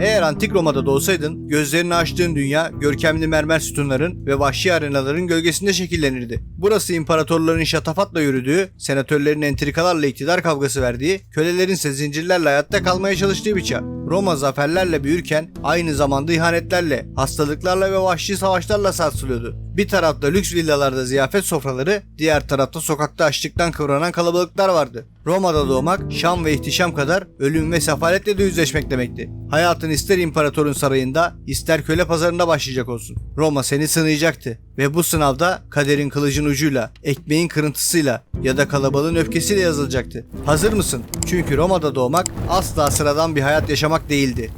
Eğer antik Roma'da doğsaydın, gözlerini açtığın dünya görkemli mermer sütunların ve vahşi arenaların gölgesinde şekillenirdi. Burası imparatorların şatafatla yürüdüğü, senatörlerin entrikalarla iktidar kavgası verdiği, kölelerin ise zincirlerle hayatta kalmaya çalıştığı bir çağ. Roma zaferlerle büyürken aynı zamanda ihanetlerle, hastalıklarla ve vahşi savaşlarla sarsılıyordu. Bir tarafta lüks villalarda ziyafet sofraları, diğer tarafta sokakta açlıktan kıvranan kalabalıklar vardı. Roma'da doğmak, şan ve ihtişam kadar ölüm ve sefaletle de yüzleşmek demekti. Hayatın ister imparatorun sarayında, ister köle pazarında başlayacak olsun. Roma seni sınayacaktı ve bu sınavda kaderin kılıcın ucuyla, ekmeğin kırıntısıyla ya da kalabalığın öfkesiyle yazılacaktı. Hazır mısın? Çünkü Roma'da doğmak asla sıradan bir hayat yaşamak değildi.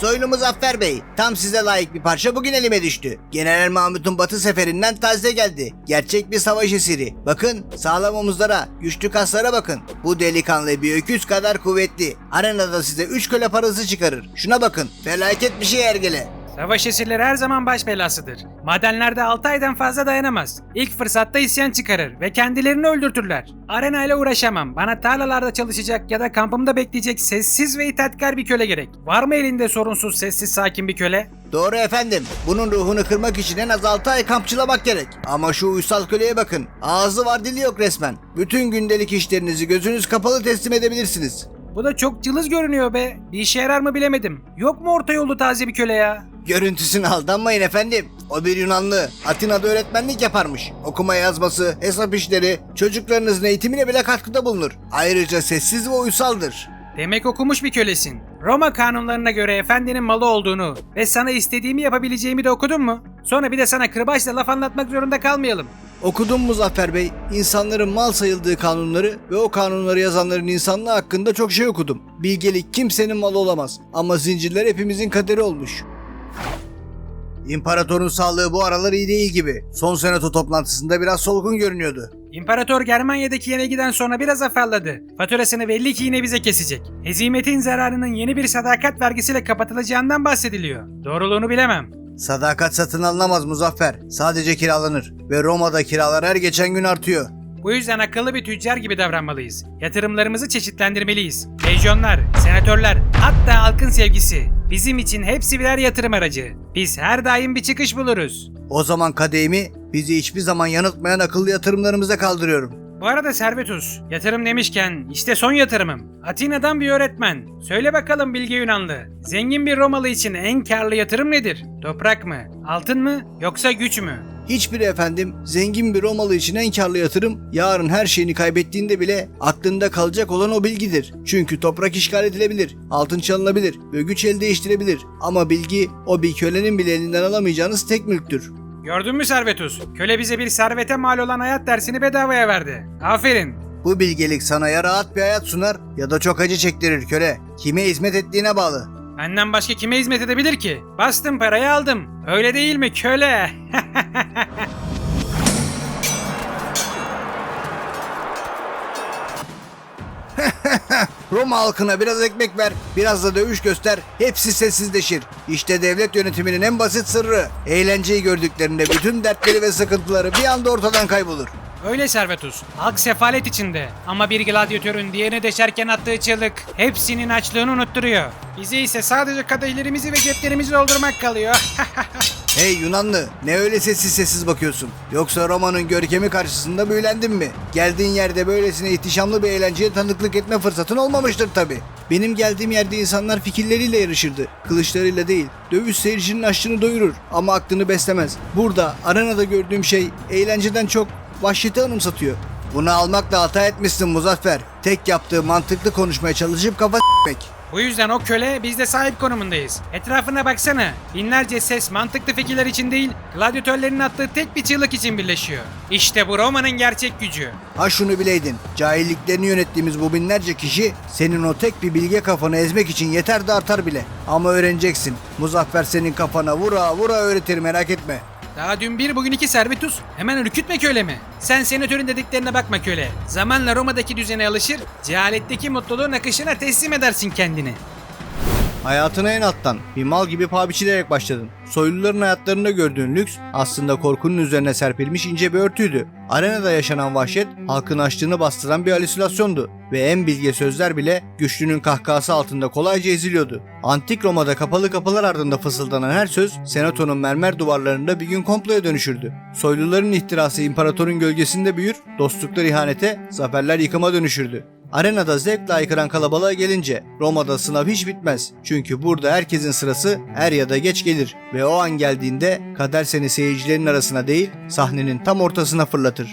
Soylu Muzaffer Bey, tam size layık bir parça bugün elime düştü. General Mahmut'un batı seferinden taze geldi. Gerçek bir savaş esiri. Bakın, sağlam omuzlara, güçlü kaslara bakın. Bu delikanlı bir öküz kadar kuvvetli. Arenada size 3 köle parası çıkarır. Şuna bakın, felaket bir şey ergele. Savaş esirleri her zaman baş belasıdır. Madenlerde 6 aydan fazla dayanamaz. İlk fırsatta isyan çıkarır ve kendilerini öldürtürler. Arena ile uğraşamam. Bana tarlalarda çalışacak ya da kampımda bekleyecek sessiz ve itaatkar bir köle gerek. Var mı elinde sorunsuz, sessiz, sakin bir köle? Doğru efendim. Bunun ruhunu kırmak için en az 6 ay kampçılamak gerek. Ama şu uysal köleye bakın. Ağzı var dili yok resmen. Bütün gündelik işlerinizi gözünüz kapalı teslim edebilirsiniz. Bu da çok cılız görünüyor be. Bir işe yarar mı bilemedim. Yok mu orta yolu taze bir köle ya? Görüntüsüne aldanmayın efendim. O bir Yunanlı. Atina'da öğretmenlik yaparmış. Okuma yazması, hesap işleri, çocuklarınızın eğitimine bile katkıda bulunur. Ayrıca sessiz ve uysaldır. Demek okumuş bir kölesin. Roma kanunlarına göre efendinin malı olduğunu ve sana istediğimi yapabileceğimi de okudun mu? Sonra bir de sana kırbaçla laf anlatmak zorunda kalmayalım. Okudum Muzaffer Bey. İnsanların mal sayıldığı kanunları ve o kanunları yazanların insanlığı hakkında çok şey okudum. Bilgelik kimsenin malı olamaz ama zincirler hepimizin kaderi olmuş. İmparatorun sağlığı bu aralar iyi değil gibi. Son senato toplantısında biraz solgun görünüyordu. İmparator Germanya'daki yenilgiden sonra biraz afalladı. Faturasını belli ki yine bize kesecek. Hezimetin zararının yeni bir sadakat vergisiyle kapatılacağından bahsediliyor. Doğruluğunu bilemem. Sadakat satın alınamaz Muzaffer. Sadece kiralanır. Ve Roma'da kiralar her geçen gün artıyor. Bu yüzden akıllı bir tüccar gibi davranmalıyız. Yatırımlarımızı çeşitlendirmeliyiz. Lejyonlar, senatörler, hatta halkın sevgisi. Bizim için hepsi birer yatırım aracı. Biz her daim bir çıkış buluruz. O zaman kadehimi bizi hiçbir zaman yanıltmayan akıllı yatırımlarımıza kaldırıyorum. Bu arada Servetus, yatırım demişken işte son yatırımım. Atina'dan bir öğretmen. Söyle bakalım Bilge Yunanlı. Zengin bir Romalı için en karlı yatırım nedir? Toprak mı? Altın mı? Yoksa güç mü? Hiçbiri efendim zengin bir Romalı için en karlı yatırım yarın her şeyini kaybettiğinde bile aklında kalacak olan o bilgidir. Çünkü toprak işgal edilebilir, altın çalınabilir ve güç el değiştirebilir. Ama bilgi o bir kölenin bile elinden alamayacağınız tek mülktür. Gördün mü Servetus? Köle bize bir servete mal olan hayat dersini bedavaya verdi. Aferin. Bu bilgelik sana ya rahat bir hayat sunar ya da çok acı çektirir köle. Kime hizmet ettiğine bağlı. Benden başka kime hizmet edebilir ki? Bastım parayı aldım. Öyle değil mi köle? Roma halkına biraz ekmek ver, biraz da dövüş göster, hepsi sessizleşir. İşte devlet yönetiminin en basit sırrı. Eğlenceyi gördüklerinde bütün dertleri ve sıkıntıları bir anda ortadan kaybolur. Öyle Servetus. Halk sefalet içinde. Ama bir gladyatörün diğerine deşerken attığı çığlık hepsinin açlığını unutturuyor. Bize ise sadece kadehlerimizi ve ceplerimizi doldurmak kalıyor. Hey Yunanlı, ne öyle sessiz sessiz bakıyorsun? Yoksa Roma'nın görkemi karşısında büyülendin mi? Geldiğin yerde böylesine ihtişamlı bir eğlenceye tanıklık etme fırsatın olmamıştır tabi. Benim geldiğim yerde insanlar fikirleriyle yarışırdı. Kılıçlarıyla değil. Dövüş seyircinin açlığını doyurur ama aklını beslemez. Burada arenada gördüğüm şey eğlenceden çok vahşeti anımsatıyor. Bunu almakla hata etmişsin Muzaffer. Tek yaptığı mantıklı konuşmaya çalışıp kafa s**mek. Bu yüzden o köle biz de sahip konumundayız. Etrafına baksana. Binlerce ses mantıklı fikirler için değil, gladyatörlerin attığı tek bir çığlık için birleşiyor. İşte bu Roma'nın gerçek gücü. Ha şunu bileydin. Cahilliklerini yönettiğimiz bu binlerce kişi senin o tek bir bilge kafanı ezmek için yeter de artar bile. Ama öğreneceksin. Muzaffer senin kafana vura vura öğretir merak etme. Daha dün bir bugün iki Servetus. Hemen ürkütme köle mi? Sen senatörün dediklerine bakma köle. Zamanla Roma'daki düzene alışır, cehaletteki mutluluğun akışına teslim edersin kendini. Hayatına en alttan bir mal gibi paha biçilerek başladın. Soyluların hayatlarında gördüğün lüks aslında korkunun üzerine serpilmiş ince bir örtüydü. Arenada yaşanan vahşet halkın açlığını bastıran bir halüsinasyondu ve en bilge sözler bile güçlünün kahkahası altında kolayca eziliyordu. Antik Roma'da kapalı kapılar ardında fısıldanan her söz senatonun mermer duvarlarında bir gün komploya dönüşürdü. Soyluların ihtirası imparatorun gölgesinde büyür, dostluklar ihanete, zaferler yıkıma dönüşürdü. Arenada zevkle aykıran kalabalığa gelince Roma'da sınav hiç bitmez. Çünkü burada herkesin sırası er ya da geç gelir ve o an geldiğinde kader seni seyircilerin arasına değil sahnenin tam ortasına fırlatır.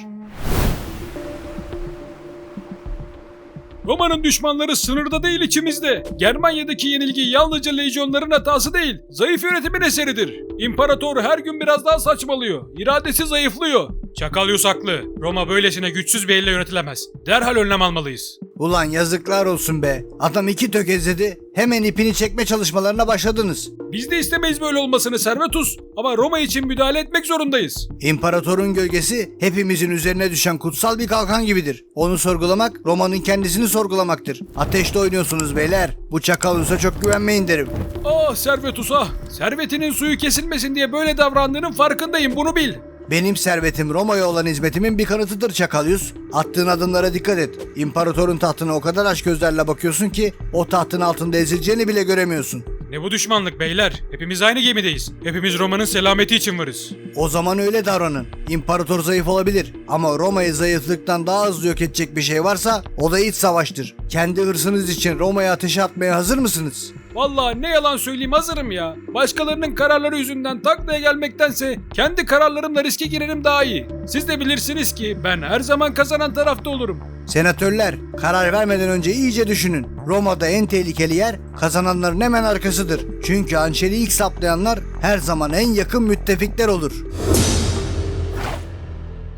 Roma'nın düşmanları sınırda değil içimizde. Germanya'daki yenilgi yalnızca lejyonların hatası değil, zayıf yönetimin eseridir. İmparator her gün biraz daha saçmalıyor. İradesi zayıflıyor. Çakalyus haklı. Roma böylesine güçsüz bir elle yönetilemez. Derhal önlem almalıyız. Ulan yazıklar olsun be. Adam iki tökezledi. Hemen ipini çekme çalışmalarına başladınız. Biz de istemeyiz böyle olmasını Servetus. Ama Roma için müdahale etmek zorundayız. İmparatorun gölgesi hepimizin üzerine düşen kutsal bir kalkan gibidir. Onu sorgulamak Roma'nın kendisini sorgulamaktır. Ateşte oynuyorsunuz beyler. Bu çakalusa çok güvenmeyin derim. Ah Servetus ah. Servetinin suyu kesilmesin diye böyle davrandığının farkındayım bunu bil. Benim servetim Roma'ya olan hizmetimin bir kanıtıdır Çakalyus. Attığın adımlara dikkat et. İmparatorun tahtına o kadar aç gözlerle bakıyorsun ki o tahtın altında ezileceğini bile göremiyorsun. Ne bu düşmanlık beyler? Hepimiz aynı gemideyiz. Hepimiz Roma'nın selameti için varız. O zaman öyle davranın. İmparator zayıf olabilir ama Roma'yı zayıflıktan daha hızlı yok edecek bir şey varsa o da iç savaştır. Kendi hırsınız için Roma'ya ateşe atmaya hazır mısınız? Vallahi ne yalan söyleyeyim hazırım ya. Başkalarının kararları yüzünden taklaya gelmektense kendi kararlarımla riske girerim daha iyi. Siz de bilirsiniz ki ben her zaman kazanan tarafta olurum. Senatörler karar vermeden önce iyice düşünün. Roma'da en tehlikeli yer kazananların hemen arkasıdır. Çünkü hançeri ilk saplayanlar her zaman en yakın müttefikler olur.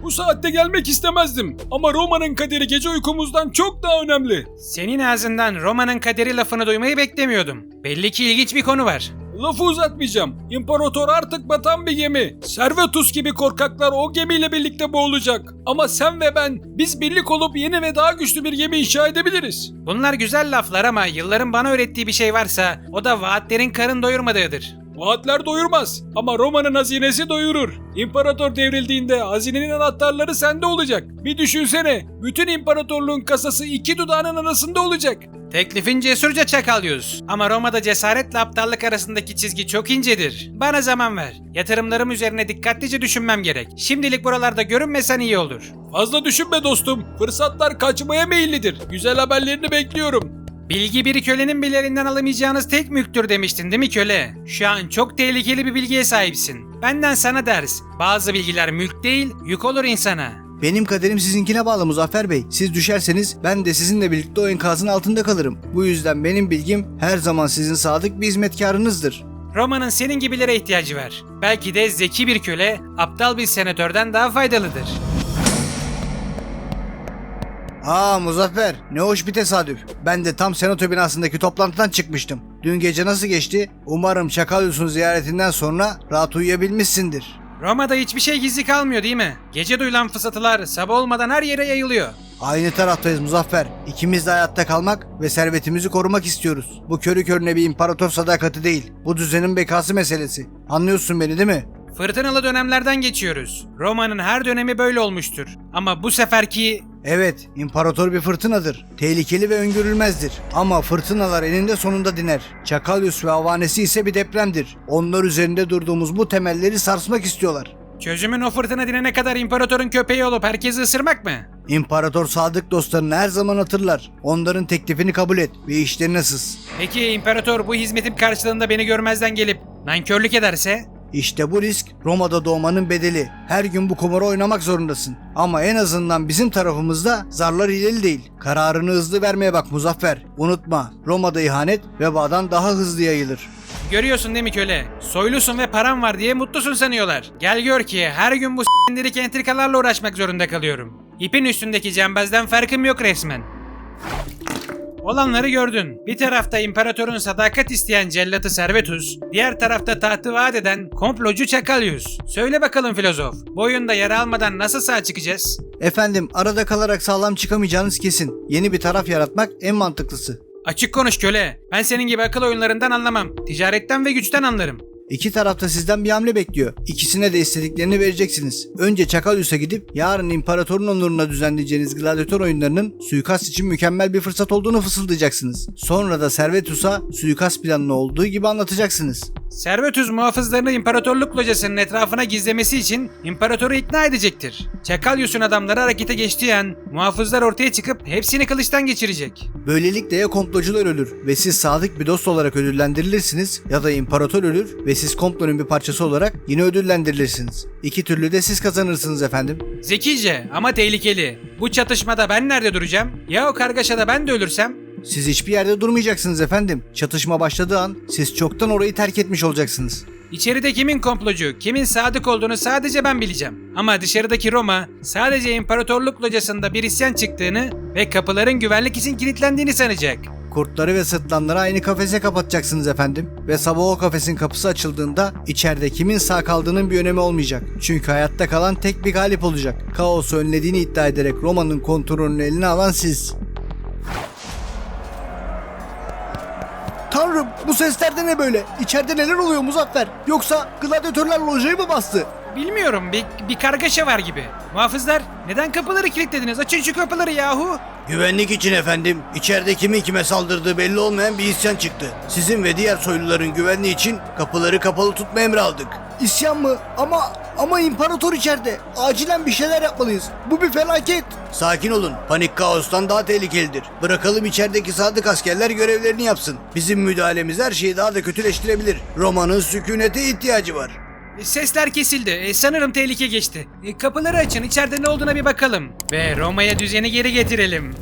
Bu saatte gelmek istemezdim ama Roma'nın kaderi gece uykumuzdan çok daha önemli. Senin ağzından Roma'nın kaderi lafını duymayı beklemiyordum. Belli ki ilginç bir konu var. Lafı uzatmayacağım. İmparator artık batan bir gemi. Servetus gibi korkaklar o gemiyle birlikte boğulacak. Ama sen ve ben biz birlik olup yeni ve daha güçlü bir gemi inşa edebiliriz. Bunlar güzel laflar ama yılların bana öğrettiği bir şey varsa o da vaatlerin karın doyurmadığıdır. Vaatler doyurmaz ama Roma'nın hazinesi doyurur. İmparator devrildiğinde hazinenin anahtarları sende olacak. Bir düşünsene, bütün imparatorluğun kasası iki dudağının arasında olacak. Teklifin cesurca çakalıyoruz. Ama Roma'da cesaretle aptallık arasındaki çizgi çok incedir. Bana zaman ver. Yatırımlarım üzerine dikkatlice düşünmem gerek. Şimdilik buralarda görünmesen iyi olur. Fazla düşünme dostum, fırsatlar kaçmaya meyillidir. Güzel haberlerini bekliyorum. Bilgi bir kölenin bile elinden alamayacağınız tek mülktür demiştin değil mi köle? Şu an çok tehlikeli bir bilgiye sahipsin. Benden sana ders. Bazı bilgiler mülk değil, yük olur insana. Benim kaderim sizinkine bağlı Muzaffer Bey. Siz düşerseniz ben de sizinle birlikte o enkazın altında kalırım. Bu yüzden benim bilgim her zaman sizin sadık bir hizmetkarınızdır. Roma'nın senin gibilere ihtiyacı var. Belki de zeki bir köle, aptal bir senatörden daha faydalıdır. Aa Muzaffer ne hoş bir tesadüf. Ben de tam senato binasındaki toplantıdan çıkmıştım. Dün gece nasıl geçti? Umarım Çakalyus'un ziyaretinden sonra rahat uyuyabilmişsindir. Roma'da hiçbir şey gizli kalmıyor değil mi? Gece duyulan fısıltılar sabah olmadan her yere yayılıyor. Aynı taraftayız Muzaffer. İkimiz de hayatta kalmak ve servetimizi korumak istiyoruz. Bu körü körüne bir imparator sadakati değil. Bu düzenin bekası meselesi. Anlıyorsun beni değil mi? Fırtınalı dönemlerden geçiyoruz. Roma'nın her dönemi böyle olmuştur. Ama bu seferki Evet, imparator bir fırtınadır. Tehlikeli ve öngörülmezdir. Ama fırtınalar eninde sonunda diner. Çakalyus ve havanesi ise bir depremdir. Onlar üzerinde durduğumuz bu temelleri sarsmak istiyorlar. çözümün o fırtına dinene kadar imparatorun köpeği olup herkesi ısırmak mı? İmparator sadık dostlarını her zaman hatırlar. Onların teklifini kabul et ve işlerine sız. Peki imparator bu hizmetim karşılığında beni görmezden gelip nankörlük ederse? İşte bu risk Roma'da doğmanın bedeli. Her gün bu kumarı oynamak zorundasın. Ama en azından bizim tarafımızda zarlar hileli değil. Kararını hızlı vermeye bak Muzaffer. Unutma Roma'da ihanet vebadan daha hızlı yayılır. Görüyorsun değil mi köle? Soylusun ve param var diye mutlusun sanıyorlar. Gel gör ki her gün bu s***dirik entrikalarla uğraşmak zorunda kalıyorum. İpin üstündeki cembezden farkım yok resmen. Olanları gördün. Bir tarafta imparatorun sadakat isteyen cellatı Servetus, diğer tarafta tahtı vaat eden komplocu Çakalyus. Söyle bakalım filozof, bu oyunda yara almadan nasıl sağ çıkacağız? Efendim arada kalarak sağlam çıkamayacağınız kesin. Yeni bir taraf yaratmak en mantıklısı. Açık konuş köle. Ben senin gibi akıl oyunlarından anlamam. Ticaretten ve güçten anlarım. İki tarafta sizden bir hamle bekliyor. İkisine de istediklerini vereceksiniz. Önce Çakalyus'a gidip yarın imparatorun onuruna düzenleyeceğiniz gladyatör oyunlarının suikast için mükemmel bir fırsat olduğunu fısıldayacaksınız. Sonra da Servetus'a suikast planını olduğu gibi anlatacaksınız. Servetus muhafızlarını imparatorluk locasının etrafına gizlemesi için imparatoru ikna edecektir. Çakalyus'un adamları harekete geçtiği an muhafızlar ortaya çıkıp hepsini kılıçtan geçirecek. Böylelikle ya komplocular ölür ve siz sadık bir dost olarak ödüllendirilirsiniz ya da imparator ölür ve siz komplonun bir parçası olarak yine ödüllendirilirsiniz. İki türlü de siz kazanırsınız efendim. Zekice ama tehlikeli. Bu çatışmada ben nerede duracağım? Ya o kargaşada ben de ölürsem? Siz hiçbir yerde durmayacaksınız efendim. Çatışma başladığı an siz çoktan orayı terk etmiş olacaksınız. İçeride kimin komplocu, kimin sadık olduğunu sadece ben bileceğim. Ama dışarıdaki Roma sadece imparatorluk locasında bir isyan çıktığını ve kapıların güvenlik için kilitlendiğini sanacak. Kurtları ve sırtlanları aynı kafese kapatacaksınız efendim. Ve sabah o kafesin kapısı açıldığında içeride kimin sağ kaldığının bir önemi olmayacak. Çünkü hayatta kalan tek bir galip olacak. Kaosu önlediğini iddia ederek Roma'nın kontrolünü eline alan siz. Tanrım bu sesler de ne böyle? İçeride neler oluyor Muzaffer? Yoksa gladyatörler lojayı mı bastı? Bilmiyorum bir, bir kargaşa var gibi. Muhafızlar neden kapıları kilitlediniz? Açın şu kapıları yahu. Güvenlik için efendim. İçeride kimin kime saldırdığı belli olmayan bir isyan çıktı. Sizin ve diğer soyluların güvenliği için kapıları kapalı tutma emri aldık. İsyan mı? Ama ama imparator içeride. Acilen bir şeyler yapmalıyız. Bu bir felaket. Sakin olun. Panik kaostan daha tehlikelidir. Bırakalım içerideki sadık askerler görevlerini yapsın. Bizim müdahalemiz her şeyi daha da kötüleştirebilir. Roma'nın sükunete ihtiyacı var. Sesler kesildi. E, sanırım tehlike geçti. E, kapıları açın içeride ne olduğuna bir bakalım. Ve Roma'ya düzeni geri getirelim.